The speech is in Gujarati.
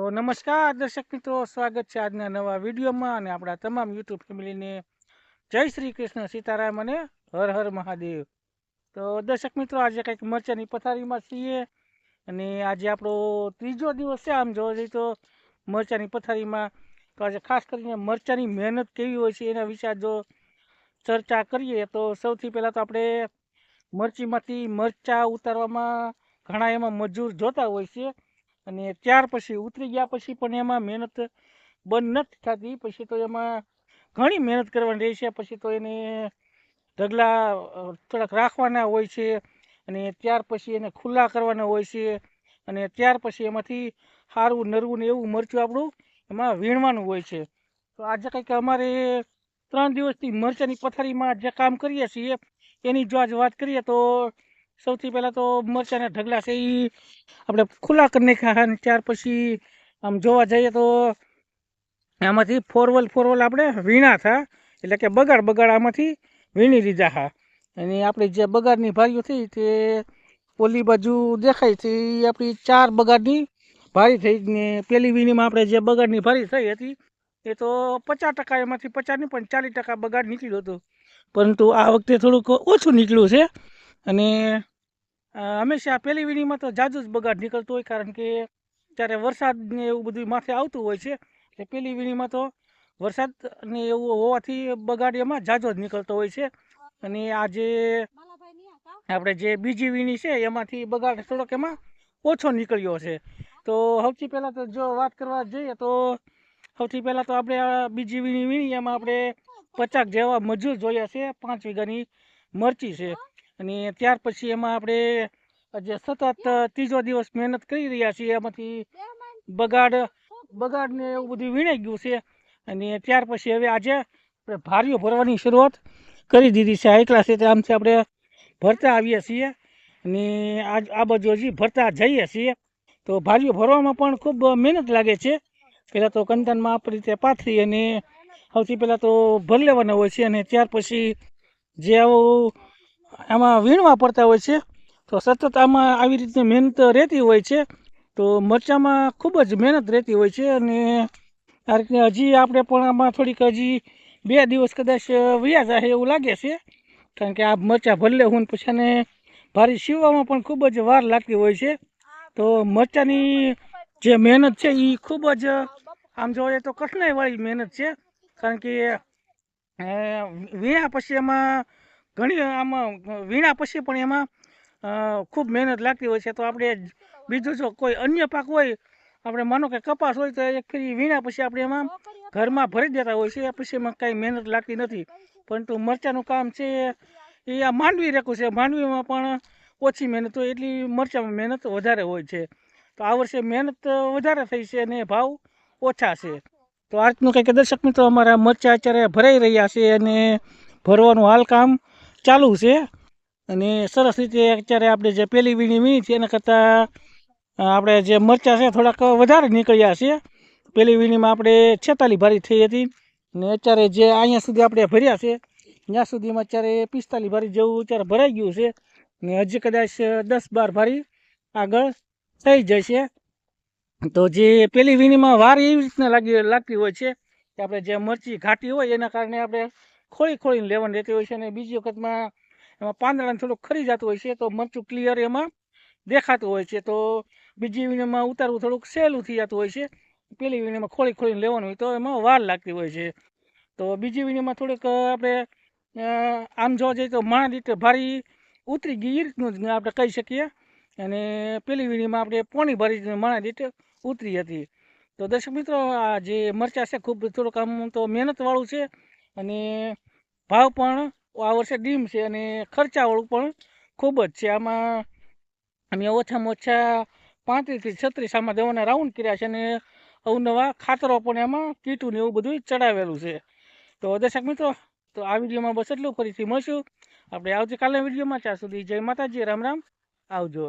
તો નમસ્કાર, દર્શક મિત્રો. સ્વાગત છે આજના નવા વિડીયોમાં અને આપણા તમામ યુટ્યુબ ફેમિલીને. જય શ્રી કૃષ્ણ, સીતારામ અને હર હર મહાદેવ. તો દર્શક મિત્રો, આજે કંઈક મરચાની પથારીમાં છીએ અને આજે આપણો ત્રીજો દિવસ છે. આમ જોવા જઈએ તો મરચાની પથારીમાં તો આજે ખાસ કરીને મરચાની મહેનત કેવી હોય છે એના વિશે જો ચર્ચા કરીએ. તો સૌથી પહેલાં તો આપણે મરચીમાંથી મરચાં ઉતારવામાં ઘણા એમાં મજૂર જોતા હોય છે. અને ત્યાર પછી ઉતરી ગયા પછી પણ એમાં મહેનત બંધ નથી થતી. પછી તો એમાં ઘણી મહેનત કરવાની રહે છે પછી તો એને ઢગલા થોડાક રાખવાના હોય છે અને ત્યાર પછી એને ખુલ્લા કરવાના હોય છે અને ત્યાર પછી એમાંથી સારું નરવું ને એવું મરચું આપણું એમાં વીણવાનું હોય છે. તો આજે કંઈક અમારે ત્રણ દિવસથી મરચાંની પથારીમાં જે કામ કરીએ છીએ, એની જો આજે વાત કરીએ તો સૌથી પહેલાં તો મરચાંના ઢગલા છે એ આપણે ખુલ્લા કરી નાખ્યા અને ત્યાર પછી આમ જોવા જઈએ તો આમાંથી ફોરવલ ફોરવલ આપણે વીણા થા. એટલે કે બગાડ બગાડ આમાંથી વીણી લીધા હા. અને આપણી જે બગાડની ભારીઓ થઈ તે ઓલી બાજુ દેખાય છે એ આપણી ચાર બગાડની ભારી થઈ ને પેલી વીણીમાં આપણે જે બગાડની ભારી થઈ હતી એ તો પચાસ ટકા એમાંથી પચાસ નહીં પણ ચાલીસ ટકા બગાડ નીકળ્યું હતું. પરંતુ આ વખતે થોડુંક ઓછું નીકળ્યું છે અને હંમેશા પહેલી વીણીમાં તો જાજુ જ બગાડ નીકળતો હોય કારણ કે ત્યારે વરસાદ ને એવું બધું માથે આવતું હોય છે. એટલે પહેલી વીણીમાં તો વરસાદ ને એવું હોવાથી બગાડ એમાં જાજો જ નીકળતો હોય છે. અને આજે આપણે જે બીજી વીણી છે એમાંથી બગાડ થોડોક એમાં ઓછો નીકળ્યો છે. તો સૌથી પહેલાં તો જો વાત કરવા જઈએ તો સૌથી પહેલાં તો આપણે આ બીજી વીણી વીણી એમાં આપણે પચાસ જેવા મજૂર જોયા છે. પાંચ વીઘાની મરચી છે. અને ત્યાર પછી એમાં આપણે જે સતત ત્રીજો દિવસ મહેનત કરી રહ્યા છીએ, એમાંથી બગાડ બગાડ ને એવું બધું વીણાઈ ગયું છે. અને ત્યાર પછી હવે આજે આપણે ભારીઓ ભરવાની શરૂઆત કરી દીધી છે. એકલા છે આમથી આપણે ભરતા આવીએ છીએ. અને આજ, આ બાજુ હજી ભરતા જઈએ છીએ. તો ભારીઓ ભરવામાં પણ ખૂબ મહેનત લાગે છે. પહેલાં તો કંદનમાં આપણી રીતે પાથરી અને સૌથી પહેલાં તો ભર લેવાના હોય છે. અને ત્યાર પછી જે આવું આમાં વીણવા પડતા હોય છે. તો સતત આમાં આવી રીતની મહેનત રહેતી હોય છે. તો મરચાંમાં ખૂબ જ મહેનત રહેતી હોય છે અને આ રીતે હજી આપણે પણ આમાં થોડીક હજી બે દિવસ કદાચ વયા જાય એવું લાગે છે. કારણ કે આ મરચાં ભલે હું પછી આને ભારી સીવવામાં પણ ખૂબ જ વાર લાગતી હોય છે. તો મરચાંની જે મહેનત છે એ ખૂબ જ, આમ જોઈએ તો કઠણાઈવાળી મહેનત છે. કારણ કે વ્યા પછી એમાં ઘણી આમાં વીણા પછી પણ એમાં ખૂબ મહેનત લાગતી હોય છે. તો આપણે બીજું જો કોઈ અન્ય પાક હોય, આપણે માનો કે કપાસ હોય, તો એક ફેરી વીણા પછી આપણે એમાં ઘરમાં ભરી દેતા હોય છે. પછી એમાં કાંઈ મહેનત લાગતી નથી. પરંતુ મરચાંનું કામ છે, એ આ માંડવી રેખું છે. માંડવીમાં પણ ઓછી મહેનત હોય, એટલી મરચાંમાં મહેનત વધારે હોય છે. તો આ વર્ષે મહેનત વધારે થઈ છે અને ભાવ ઓછા છે. તો આજનું કંઈક દર્શક મિત્રો, અમારા મરચાં અત્યારે ભરાઈ રહ્યા છે અને ભરવાનું હાલ કામ ચાલુ છે. અને સરસ રીતે અત્યારે આપણે જે પેલી વીણી વીણી છે, એના કરતાં આપણે જે મરચાં છે, થોડાક વધારે નીકળ્યા છે. પેલી વીણીમાં આપણે છેતાલી ભારી થઈ હતી. ને અત્યારે જે અહીંયા સુધી આપણે ભર્યા છે, ત્યાં સુધીમાં અત્યારે પિસ્તાલીસ ભારી જેવું અત્યારે ભરાઈ ગયું છે. ને હજી કદાચ દસ બાર ભારી આગળ થઈ જશે. તો જે પેલી વીણીમાં વાર એવી રીતના લાગી, લાગતી હોય છે કે આપણે જે મરચી ઘાટી હોય, એના કારણે આપણે ખોળી ખોળીને લેવાની રહેતી હોય છે અને બીજી વખતમાં એમાં પાંદડાને થોડુંક ખરી જતું હોય છે તો મરચું ક્લિયર એમાં દેખાતું હોય છે. તો બીજી વીણીમાં ઉતારવું થોડુંક સહેલું થઈ જતું હોય છે. પેલી વીણીમાં ખોળી ખોળીને લેવાનું હોય તો એમાં વાર લાગતી હોય છે. તો બીજી વીણીમાં થોડીક આપણે આમ જોવા જઈએ તો માણા રીતે ભારી ઉતરી ગઈ એ રીતનું જ આપણે કહી શકીએ. અને પેલી વીણીમાં આપણે પોણી ભરી માણા રીતે ઉતરી હતી. તો દર્શક મિત્રો, આ જે મરચાં છે ખૂબ થોડુંક આમ તો મહેનતવાળું છે. અને ભાવ પણ આ વર્ષે ડીમ છે અને ખર્ચાવાળું પણ ખૂબ જ છે. આમાં અમે ઓછામાં ઓછા પાંત્રીસથી છત્રીસ આમાં દવાના રાઉન્ડ કર્યા છે અને અવનવા ખાતરો પણ એમાં કીટું ને એવું બધું ચડાવેલું છે. તો દર્શક મિત્રો, તો આ વિડીયોમાં બસ એટલું. ફરીથી મળશું. આપણે આવતીકાલના વિડીયોમાં. ત્યાં સુધી જય માતાજી. રામ રામ. આવજો.